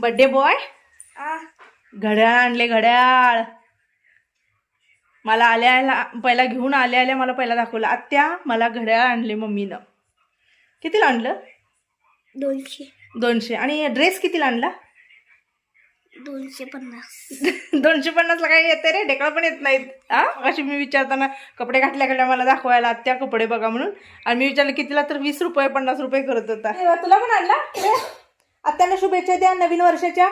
Birthday boy घड्याळ आणले घड्याळ. मला आल्या आल्या पहिला घेऊन आल्या आल्या मला पहिला दाखवलं. आत्या मला घड्याळ आणले मम्मीनं. कितीला आणलं? दोनशे. दोनशे. आणि ड्रेस कितीला आणला? दोनशे पन्नास. दोनशे पन्नासला काय येते रे? ढेकळा पण येत नाहीत. हा अशी मी विचारताना कपडे घातल्या घातल्या मला दाखवायला आत्या कपडे बघा म्हणून. आणि मी विचारलं कितीला? तर वीस रुपये पन्नास रुपये करत होता. तुला पण आणला? ए, आत्याला शुभेच्छा द्या नवीन वर्षाच्या.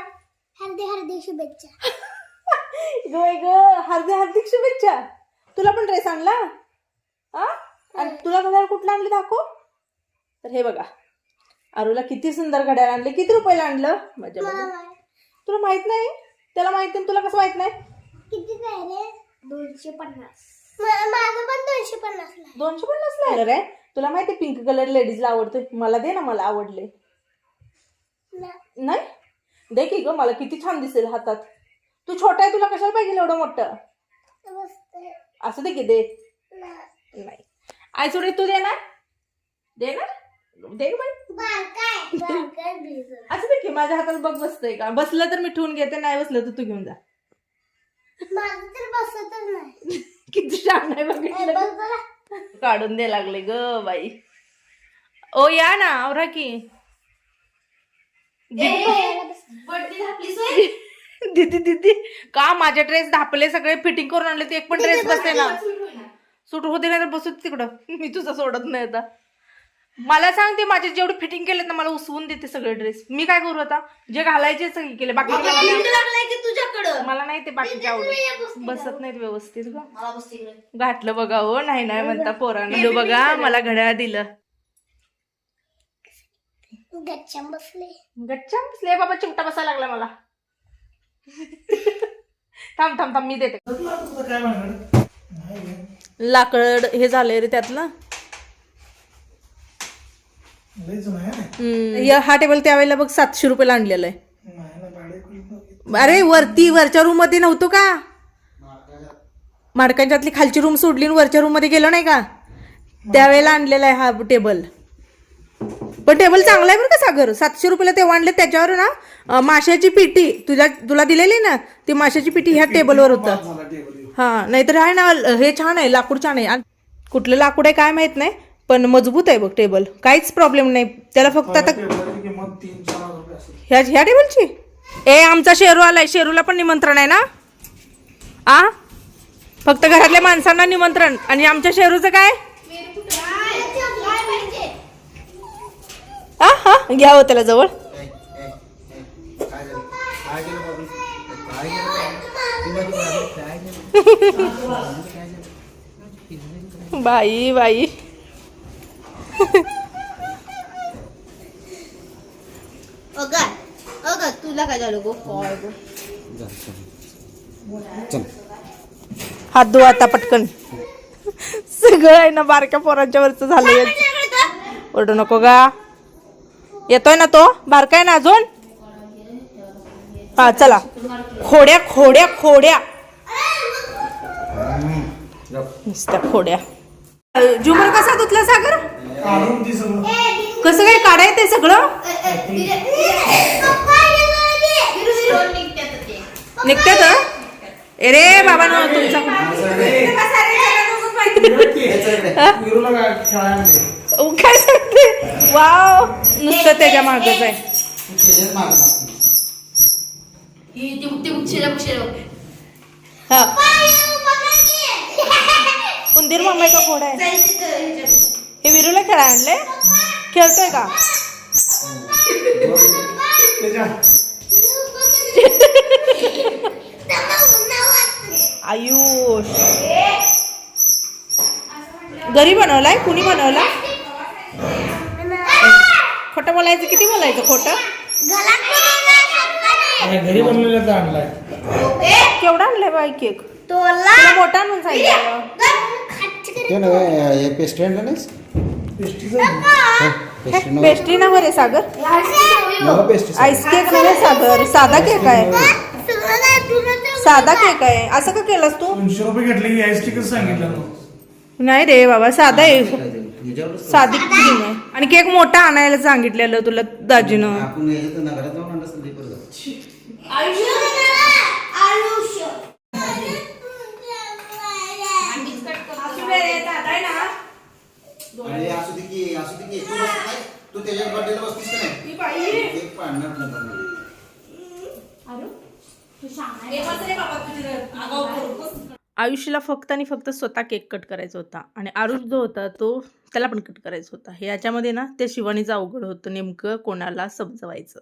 हरदे हरदे शुभेच्छा. ग ग हार्दिक हार्दिक शुभेच्छा. तुला पण ड्रेस आणला? हा? आणि तुला घड्याळ कुठला आणले दाखव. तर हे बघा. अरुला किती सुंदर घड्याळ आणले किती रुपयाला आणलं? बघा. तुला माहीत नाही? त्याला माहीत नाही तुला कसं माहीत नाही? किती रे? दोनशे पन्नास. माझं पण दोनशे पन्नास दोनशे पन्नास ला रे. तुला माहिती पिंक कलर लेडीजला आवडतोय. मला दे ना मला आवडले. नाही? दे की ग मला किती छान दिसेल हातात. तू छोटा आहे तुला कशाला पाहिजे एवढं मोठं? असं दे की दे. नाही. आई सोडे तू दे ना दे ना दे बाई असं दे की माझ्या हातात बघ बसतंय का? बसलं तर मी ठेवून घेते नाही बसलं तर तू घेऊन जा. नाही. किती छान आहे बघितलं बघ बघा. काढून दे लागले ग बाई. ओ या ना आवरा की. दीदी दीदी. का माझे ड्रेस धापले सगळे फिटिंग करून आणले ते एक पण ड्रेस बसते ना. सूट होते नाही तर बसू तिकडं. मी तुझं सोडत नाही आता. मला सांग ते माझे जेवढे फिटिंग केलेत ना मला उसवून देते सगळे ड्रेस. मी काय करू आता? जे घालायचे सगळे केले. बाकी मला नाही- तुझ्याकडं? मला नाही ते आवडत. बसत नाहीत व्यवस्थित बस घातलं बघा हो नाही नाही म्हणता पोरांना. बघा मला घड्याळ दिलं. गच्च्याम बसले. गच्चा बसले? बाबा चिमटा बसायला लागला मला. थांब थांब थांब मी देते. काय लाकड हे झालंय रे त्यातलं. या हा टेबल त्यावेळेला बघ सातशे रुपयाला आणलेला आहे. अरे वरती वरच्या रूममध्ये नव्हतो का? माडकांच्यातली खालची रूम सोडली आणि वरच्या रूममध्ये गेलो नाही का? त्यावेळेला आणलेला आहे हा टेबल पण टेबल चांगला आहे बरं का सागर? सातशे रुपयाला तेव्हा आणले त्याच्यावर ना माशाची पिटी तुझ्या तुला दिलेली ना ती माशाची पिटी ह्या टेबलवर होतं. हा नाहीतर आहे ना हे छान आहे लाकूड छान आहे. कुठलं लाकूड आहे काय माहीत नाही पण मजबूत आहे बघ टेबल काहीच प्रॉब्लेम नाही. त्याला फक्त आता ह्या ह्या टेबलची? ए आमचा शेरू आलाय. शेरूला पण निमंत्रण आहे ना? आ? फक्त घरातल्या माणसांना निमंत्रण. आणि आमच्या शेरूचं काय आ हा घ्या हो त्याला जवळ. बाई बाई. अगा अगा तुला काय झालं गो? काय गो? हात धुवा आता पटकन. सगळं आहे ना बारक्या पोरांच्या वरच झालं ओरडू नको गा. येतोय ना तो? बारका आहे ना अजून? हा चला. खोड्या खोड्या खोड्या. नुसत्या खोड्या. जुमर कसा धुतला सागर? कसं काय काढायचं सगळं? निघतात अरे बाबा ना तुमचा विरूला काय? सांगते? वाव. नुसतं त्याच्या मागच आहे. हा उंदीर मम्मी का घोडा आहे हे विरूला खेळा आणले खेळतोय का? आयुष. घरी बनवलाय? कुणी बनवला? खोटं बोलायचं किती बोलायचं खोटं? घरी बनवलेला आणलाय. केवढा आणलाय बाई केक? तोला? मोठा आणून सांगितलं. हे पेस्ट्री आणलं. पेस्ट्री ना बरे सागर. आईस केक नव्हे सागर. साधा केक आहे. साधा केक आहे. असं का केलंस तू? दोनशे रुपये घेतले की आईस टिकच सांगितलं ना. नाही रे बाबा साधा आहे. साधी क्रीम आहे. आणि केक मोठा आणायला सांगितलेलं तुला दाजीनं. ते आयुष्यला फक्त आणि फक्त स्वतः केक कट करायचा होता. आणि आरुष जो होता तो त्याला पण कट करायचा होता. हे याच्यामध्ये ना ते शिवानीचं अवघड होतं नेमकं कोणाला समजवायचं.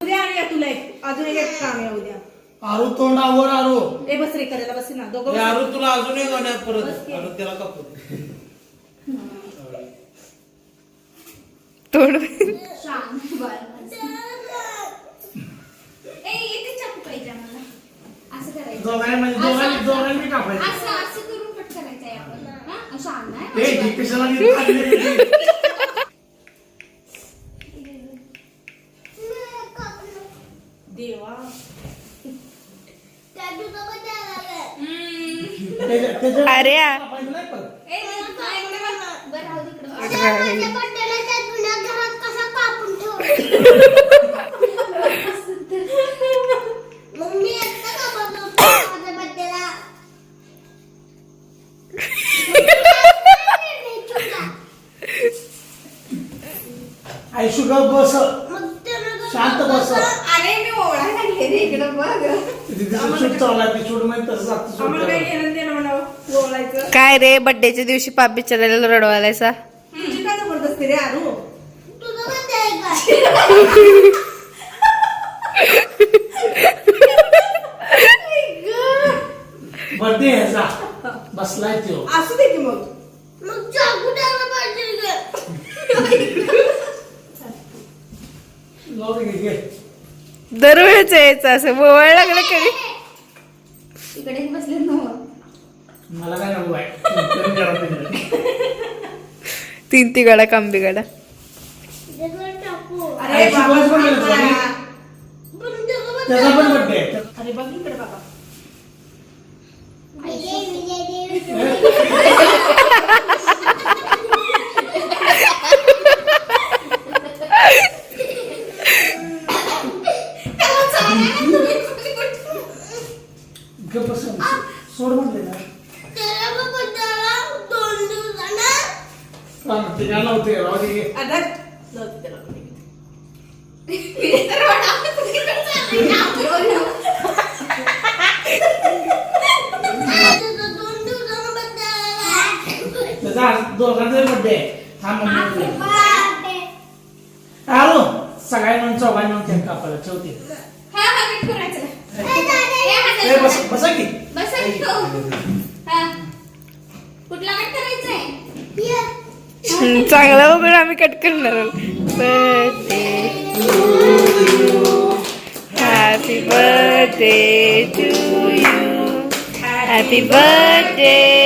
उद्या आणि या तुला एक. अजून एक काम आहे उद्या. आरू तोंडावर आरू. ए बस रे करायला बस ना. दोघं हे बस. आरू तुला अजून एक गाण्यात परत. आरू त्याला कापू शांत बरं. ए, इथे चाकू पाहिजे आम्हाला. असं करायचं. दोघांनी म्हणजे दोघांनी दोघांनी कापायचं असं असं करून कट करायचं आहे आपण हा? शांत ए, आहे ती कशाला घेऊन काढली? देवा. अरे कापायचं नाही परत. ए, मला काय बोलायला? बरं, राहू दे इकडं. आयशू ग बस शांत बस अरे मी ओळा लागले रे इकडं बघ तिचं शूट चालू आहे ती शूटमध्ये तसं जातं shoot आम्हाला काही करायला. घेणं देणं म्हणावं बोलायचं काय रे बर्थडेच्या दिवशी पाप बिचारायला रडवायलायसा तुझी काय जबरदस्ती रे आरू? बर्थडे ह्याचा बसलाय तो असू दे की मग. जाऊ दे घे, घे. दरवेळेच यायचं असं बोवायला लागलं कधी इकडे बसले मला काय नको आहे. तीन तिगाडा काम बिगाडा अरे पण बघ बाबा गप्प बस. सोड म्हणले ना हा, ते काय नव्हते राहू दे घे. आता जाऊ दे त्याला. त्याचा आज दोघांचा बर्थडे आहे हा मम्मी आलो. सगळ्या मिळून चौघांनी मिळून केक कापायला ठेवते हा कट करायचं ए, ए, बस बसा की. बस आणि तो. कुठला कट करायचंय? चांगला बघून आम्ही कट करणार happy birthday to you happy birthday to you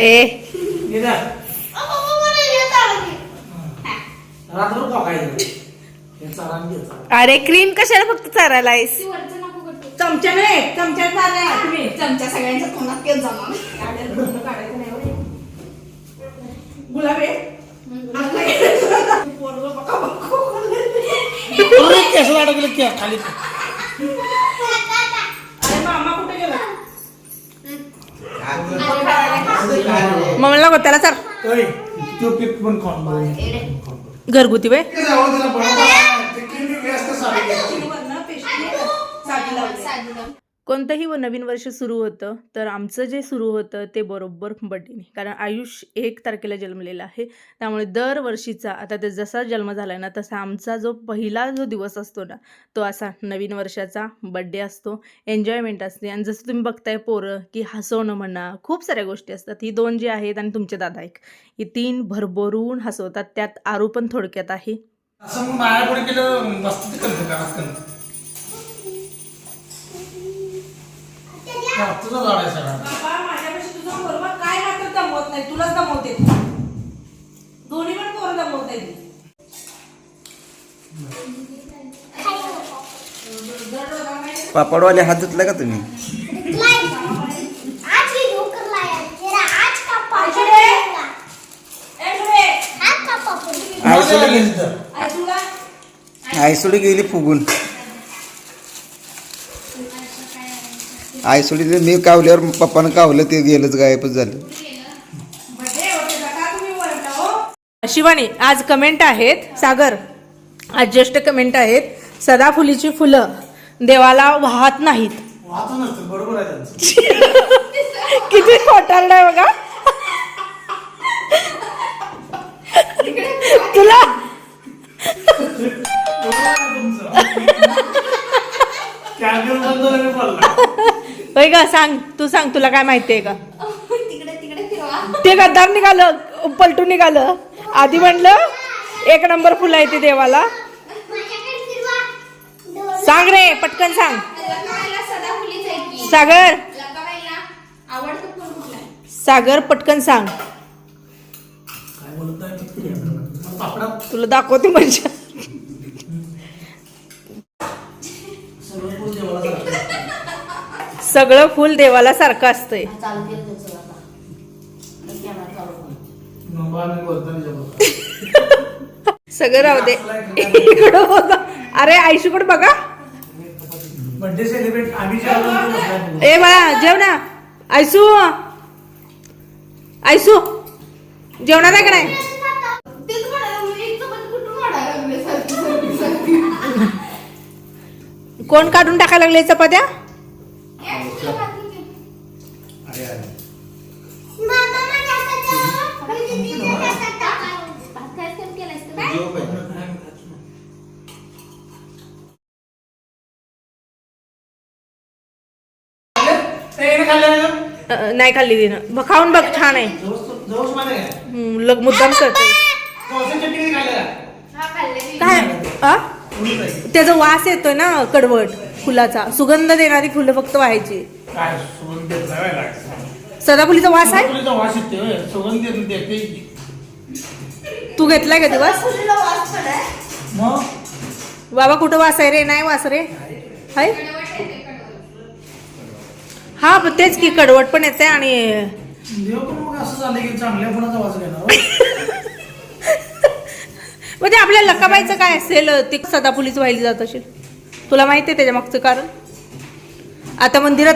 ए. अरे क्रीम कशाला फक्त चारायला आहेस. चमचा नाही चमचा चालला तुम्ही चमचा सगळ्यांच्या तोंडात केलं जमा. गुलाबी? केसाला अडकलं की खाली. अरे मामा कुठे गेला? मम्मीला गोत्याला चार ओय, तो पीक पण खाऊन बघ. घरगुती बाय कोणतंही व नवीन वर्ष सुरू होतं तर आमचं जे सुरू होतं ते बरोबर बड्डेने कारण आयुष एक तारखेला जन्मलेला आहे. त्यामुळे दरवर्षीचा आता ते जसा जन्म झाला आहे ना तसा आमचा जो पहिला जो दिवस असतो ना तो असा नवीन वर्षाचा बड्डे असतो एन्जॉयमेंट असते. आणि जसं तुम्ही बघताय पोरं की हसवणं म्हणा खूप साऱ्या गोष्टी असतात. ही दोन जी आहेत आणि तुमचे दादा एक. ही तीन भरभरून हसवतात. त्यात आरू पण थोडक्यात आहे. असं केलं तुझा झाड आहे सगळा. बाबा माझ्यापाशी तुझा पोरगा काय मात्र दमवत नाही तुलाच दमवते. दोन्ही पण पोरं दमवत पापडवाले हात धुतला का तुम्ही? आज ही ढोकर लाया तेरा आज का पापड़ बनेगा आज का पापड़ माझ्या गेली. तिथं. आयसोडी गेली फुगून. आयसोडी मी कावल्यावर पप्पानं कावलं ते गेलंच गायबच झालं. शिवानी आज कमेंट आहेत सागर आज ज्येष्ठ कमेंट आहेत सदाफुलीची फुलं देवाला वाहत नाहीत. वाहतच नसतं बरोबर आहे त्यांचं किती खोटारड आहे बघा तुला होय का सांग. तू सांग तुला काय माहितीये का तिकडे तिकडे फिरवा ते गद्दार निघालं पलटून निघालं. आधी म्हणलं एक नंबर फुलं आहे ते देवाला. सांग रे पटकन सांग. सागर? सागर पटकन सांग. तुला दाखवते म्हणजे. सगळं फुल देवाला सारखं असतंय. सगळं राहू दे. इकडं बघा. अरे आयशीकडे बघा. ए बाळा जेव ना आयसू आयसू जेवणार आहे का नाही. कोण काढून टाकायला लागले चपात्या? अ, नाही खाल्ली तिनं ब- खाऊन बघ छान आहे? हम्म, लग मुद्दाम करते? हा, खाल्ले मी. काय आ? त्याचा वास येतोय ना कडवट फुलाचा सुगंध देणारी फुलं फक्त व्हायची काय सुगंध. सदाफुलीचा वास आहे तुला वास येते होय. सुगंध देत नाही ते. तू घेतलाय का दिवस फुलीला वास पण आहे. मग बाबा कुठं वास आहे रे नाही वास रे हाय कडवट. हा पण तेच की कडवट पण येते आणि देव पण मग असं झालं की चांगल्या फुलाचा वास घेणार? हो. म्हणजे आपल्या लकाबाईचं काय असेल ते सदाफुलीच वाहिली जात असेल? तुला माहिती आहे त्याच्या मागचं कारण? आता मंदिरात.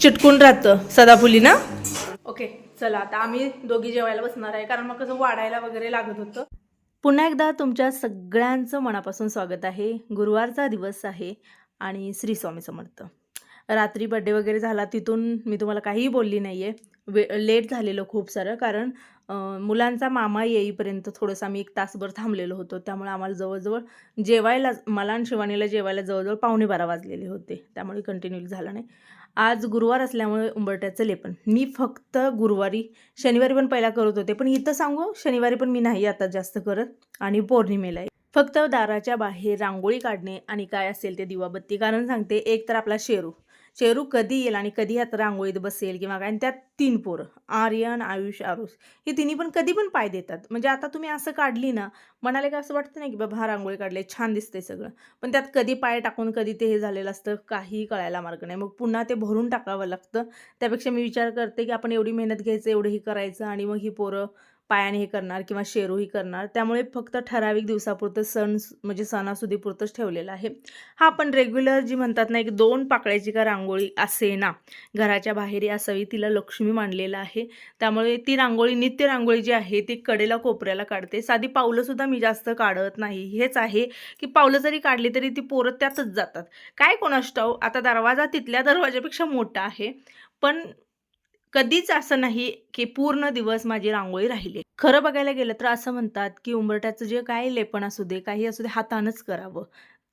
चिटकून राहतं सदाफुली ना? ओके चला आता आम्ही दोघी जेवायला बसणार आहे कारण मग कसं वाढायला वगैरे लागत होतं. पुन्हा एकदा तुमच्या सगळ्यांचं मनापासून स्वागत आहे. गुरुवारचा दिवस आहे आणि श्री स्वामी समर्थ. रात्री बड्डे वगैरे झाला तिथून मी तुम्हाला काहीही बोलली नाही आहे वे लेट झालेलं खूप सारं कारण मुलांचा मामा येईपर्यंत थोडंसं आम्ही एक तासभर थांबलेलो होतो. त्यामुळे आम्हाला जवळजवळ जेवायला मला आणि शिवानीला जेवायला जवळजवळ पावणे बारा वाजलेले होते. त्यामुळे कंटिन्यू झालं नाही. आज गुरुवार असल्यामुळे उंबरट्याचं लेपन मी फक्त गुरुवारी शनिवारी पण पहिला करत होते पण इथं सांगू शनिवारी पण मी नाही आता जास्त करत. आणि पौर्णिमेला फक्त दाराच्या बाहेर रांगोळी काढणे आणि काय असेल ते दिवाबत्ती. कारण सांगते एक तर आपला शेरू. शेरू कधी येईल आणि कधी यात रांगोळीत बसेल किंवा काय? आणि त्यात तीन पोरं आर्यन आयुष आरुष हे तिन्ही पण कधी पण पाय देतात. म्हणजे आता तुम्ही असं काढली ना म्हणाले काय असं वाटतं नाही की बाबा हा रांगोळी काढले छान दिसते सगळं. पण त्यात कधी पाय टाकून कधी ते हे झालेलं असतं काही कळायला मार्ग नाही. मग पुन्हा ते भरून टाकावं लागतं. त्यापेक्षा मी विचार करते की आपण एवढी मेहनत घ्यायचं एवढंही करायचं आणि मग ही पोरं पायाने हे करणार किंवा शेरूही करणार. त्यामुळे फक्त ठराविक दिवसापुरतं सण म्हणजे सणासुदीपुरतंच ठेवलेलं आहे. हा पण रेग्युलर जी म्हणतात ना एक दोन पाकळ्याची का रांगोळी असे ना घराच्या बाहेर असावी तिला लक्ष्मी मांडलेलं आहे. त्यामुळे ती रांगोळी नित्य रांगोळी जी आहे ती कडेला कोपऱ्याला काढते. साधी पावलंसुद्धा मी जास्त काढत नाही. हेच आहे की पावलं जरी काढली तरी ती पोरं त्यातच जातात. काय कोणाष्टाव आता दरवाजा तिथल्या दरवाजापेक्षा मोठा आहे. पण कधीच असं नाही की पूर्ण दिवस माझी रांगोळी राहिली. खरं बघायला गेलं तर असं म्हणतात की उंबरट्याचं जे काही लेपण असू दे काही असू दे हातानंच करावं.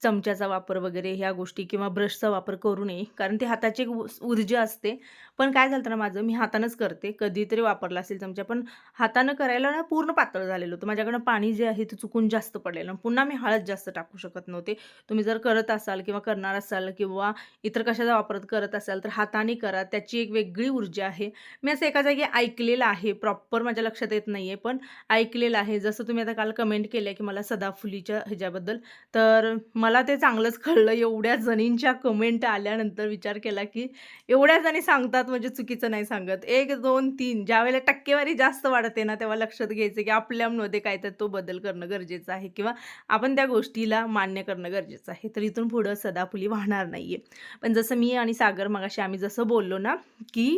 चमच्याचा वापर वगैरे ह्या गोष्टी किंवा ब्रशचा वापर करू नये कारण ते हाताची ऊर्जा असते. पण काय झालं ना माझं मी हातानंच करते. कधीतरी वापरला असेल चमचा पण हातानं करायला ना पूर्ण पातळ झालेलं होतं. माझ्याकडनं पाणी जे आहे ते चुकून जास्त पडलेलं. पुन्हा मी हळद जास्त टाकू शकत नव्हते. तुम्ही जर करत असाल किंवा करणार असाल किंवा इतर कशाचा वापर करत असाल तर हाताने करा. त्याची एक वेगळी ऊर्जा आहे. मी असं एका जागी ऐकलेलं आहे. प्रॉपर माझ्या लक्षात येत नाही आहे पण ऐकलेलं आहे. जसं तुम्ही आता काल कमेंट केलं की मला सदाफुलीच्या ह्याच्याबद्दल तर मला ते चांगलंच कळलं. एवढ्या जणींच्या कमेंट आल्यानंतर विचार केला की एवढ्या जणी सांगतात म्हणजे चुकीचं नाही सांगत. एक दोन तीन ज्या वेळेला टक्केवारी जास्त वाढते ना तेव्हा लक्षात घ्यायचं की आपल्यामध्ये काय तर तो बदल करणं गरजेचं आहे किंवा आपण त्या गोष्टीला मान्य करणं गरजेचं आहे. तर इथून पुढं सदाफुली वाहणार नाही आहे पण जसं मी आणि सागर मगाशी आम्ही जसं बोललो ना की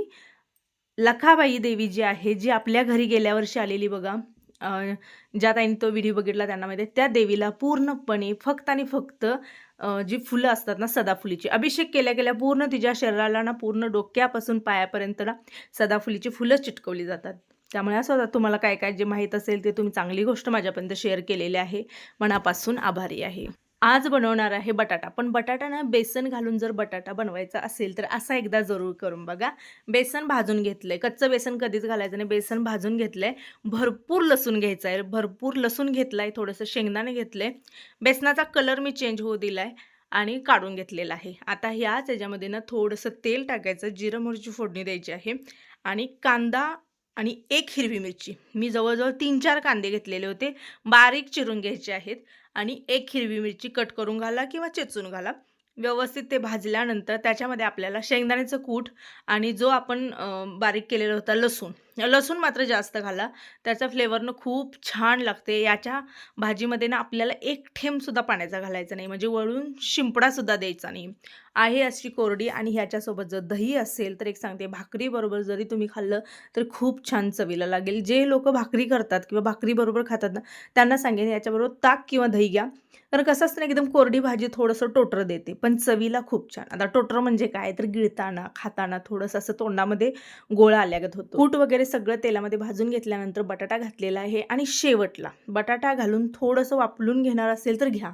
लखाबाई देवी जी आहे जी आपल्या घरी गेल्या वर्षी आलेली बघा ज्या ताईंनी तो व्हिडिओ बघितला त्यांना माहिती त्या देवीला पूर्णपणे फक्त आणि फक्त जी फुलं असतात ना सदाफुलीची अभिषेक केल्या गेल्या पूर्ण तिच्या शरीराला ना पूर्ण डोक्यापासून पायापर्यंत ना सदाफुलीची फुलं चिटकवली जातात. त्यामुळे असं होतं. तुम्हाला काय काय जे माहीत असेल ते तुम्ही चांगली गोष्ट माझ्यापर्यंत शेअर केलेली आहे. मनापासून आभारी आहे. आज बनवणार आहे बटाटा. पण बटाटा ना बेसन घालून जर बटाटा बनवायचा असेल तर असा एकदा जरूर करून बघा. बेसन भाजून घेतलंय. कच्चं बेसन कधीच घालायचं नाही. बेसन भाजून घेतलंय. भरपूर लसूण घ्यायचं आहे भरपूर लसूण घेतलाय. थोडंसं शेंगदाणे घेतलंय बेसनाचा कलर मी चेंज होऊ दिलाय आणि काढून घेतलेला आहे. आता ह्याच याच्यामध्ये ना थोडंसं तेल टाकायचं. जिरं मिरची फोडणी द्यायची आहे. आणि कांदा आणि एक हिरवी मिरची. मी जवळजवळ तीन चार कांदे घेतलेले होते. बारीक चिरून घ्यायचे आहेत आणि एक हिरवी मिरची कट करून घाला किंवा चेचून घाला. व्यवस्थित ते भाजल्यानंतर त्याच्यामध्ये आपल्याला शेंगदाण्याचं कूट आणि जो आपण बारीक केलेला होता लसूण लसूण मात्र जास्त घाला. त्याचा फ्लेवरनं खूप छान लागते. याच्या भाजीमध्ये ना आपल्याला एक थेंबसुद्धा पाण्याचा घालायचा नाही. म्हणजे वळून शिंपडासुद्धा द्यायचा नाही. आहे अशी कोरडी आणि ह्याच्यासोबत जर दही असेल तर एक सांगते भाकरीबरोबर जरी तुम्ही खाल्लं तर खूप छान चवीला लागेल. जे लोक भाकरी करतात किंवा भाकरीबरोबर खातात ना त्यांना सांगेन याच्याबरोबर ताक किंवा दही घ्या. कारण कसं असतं ना एकदम कोरडी भाजी थोडंसं टोटर देते पण चवीला खूप छान. आता टोटर म्हणजे काय? तर गिळताना खाताना थोडंसं असं तोंडामध्ये गोळा आल्यागत होतो. कूट वगैरे सगळं तेलामध्ये भाजून घेतल्यानंतर बटाटा घातलेला आहे आणि शेवटला. बटाटा घालून थोडंसं वापलून घेणार असेल तर घ्या.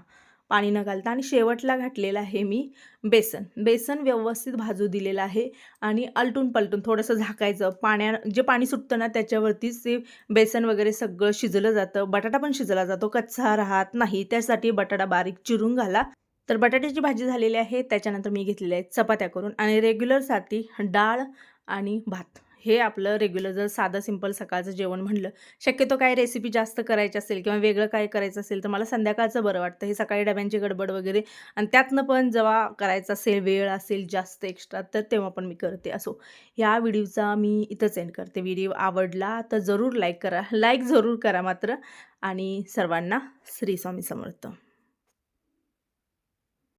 पाणी न घालता. आणि शेवटला घातलेलं आहे मी बेसन. बेसन व्यवस्थित भाजू दिलेलं आहे आणि अलटून पलटून थोडंसं झाकायचं. पाण्या जे पाणी सुटतं ना त्याच्यावरतीच ते बेसन वगैरे सगळं शिजलं जातं. बटाटा पण शिजला जातो. कच्चा राहत नाही. त्यासाठी बटाटा बारीक चिरून घाला. तर बटाट्याची भाजी झालेली आहे. त्याच्यानंतर मी घेतलेल्या आहेत चपात्या करून. आणि रेग्युलरसाठी डाळ आणि भात. हे आपलं रेग्युलर जर साधं सिंपल सकाळचं जेवण म्हणलं शक्यतो काही रेसिपी जास्त करायची असेल किंवा वेगळं काय करायचं असेल तर मला संध्याकाळचं बरं वाटतं. हे सकाळी डब्यांची गडबड वगैरे आणि त्यातनं पण जेव्हा करायचं असेल वेळ असेल जास्त एक्स्ट्रा तर तेव्हा पण मी करते असो. ह्या व्हिडिओचा मी इथंच एंड करते. व्हिडिओ आवडला तर जरूर लाईक करा. लाईक जरूर करा मात्र. आणि सर्वांना श्री स्वामी समर्थ.